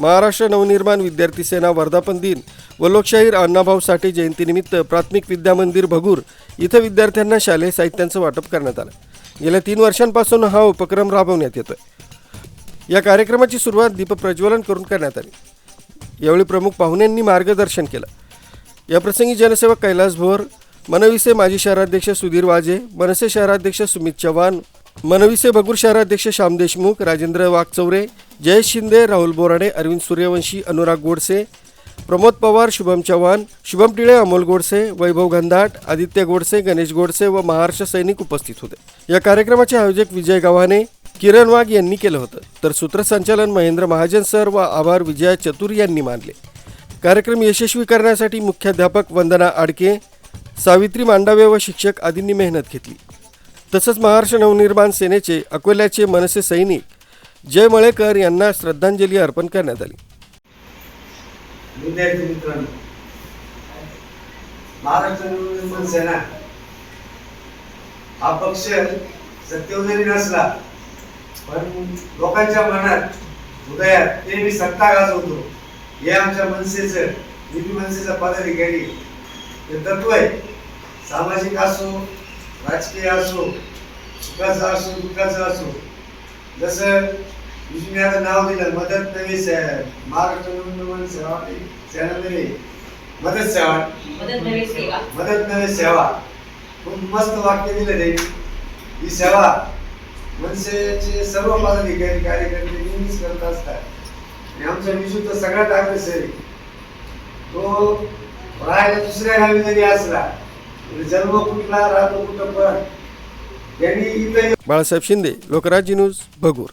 महाराष्ट्र नवनिर्माण विद्यार्थी सेना वर्धापन दिन व लोकशाहीर अण्णाभाऊ साठे जयंतीनिमित्त प्राथमिक विद्या मंदिर भगूर इथं विद्यार्थ्यांना शालेय साहित्यांचं वाटप करण्यात आलं. गेल्या तीन वर्षांपासून हा उपक्रम राबवण्यात येतो या कार्यक्रमाची सुरुवात दीपप्रज्वलन करून करण्यात आली. यावेळी प्रमुख पाहुण्यांनी मार्गदर्शन केलं. याप्रसंगी जनसेवक कैलास भोर मनविसे माजी शहराध्यक्ष सुधीर वाजे मनसे शहराध्यक्ष सुमित चव्हाण मनविसे भगूर शहराध्यक्ष श्याम देशमुख राजेंद्र वाघचौरे जय शिंदे राहुल बोराडे अरविंद सूर्यवंशी अनुराग गोडसे प्रमोद पवार शुभम चव्हाण शुभम टिळे अमोल गोडसे वैभव गंधाट आदित्य गोडसे गणेश गोडसे व महाराष्ट्र सैनिक उपस्थित होते. या कार्यक्रमाचे आयोजक विजय गव्हाणे किरण वाघ यांनी केलं होतं. तर सूत्रसंचालन महेंद्र महाजन सर व आभार विजया चतुर यांनी मानले. कार्यक्रम यशस्वी करण्यासाठी मुख्याध्यापक वंदना आडके सावित्री मांडावे व शिक्षक आदींनी मेहनत घेतली. तसंच महाराष्ट्र नवनिर्माण सेनेचे अकोल्याचे मनसे सैनिक जय मळेकर यांना श्रद्धांजली अर्पण करण्यात आली. विद्यार्थी मित्रांनो महाराष्ट्र नवनिर्माण सेना हा पक्ष सत्तेवर जरी नसला पण लोकांच्या मनात हृदयात ते मी सत्ता गाजवतो. हे आमच्या मनसेचं लिपी मनसेचा पदाधिकारी. हे तत्व आहे. सामाजिक असो राजकीय असो सुखाचा असो दुःखाचा असो जसं मी आता नाव दिलं मदत नवी से- महाराष्ट्र नवनिर्माण सेवा. सेना नवी मदत सेवा. मदत नवी सेवा. खूप मस्त वाक्य दिलं ते. ही सेवा मनसेचे सर्व पदाधिकारी कार्यकर्ते नेहमीच करत असतात. आणि आमचा विशू तर सगळ्यात अग्रेसर तो राहायला दुसऱ्या गावी जरी असला जन्म कुठला राहतो कुठं पण बाळासाहेब शिंदे लोकराज्य न्यूज भगूर.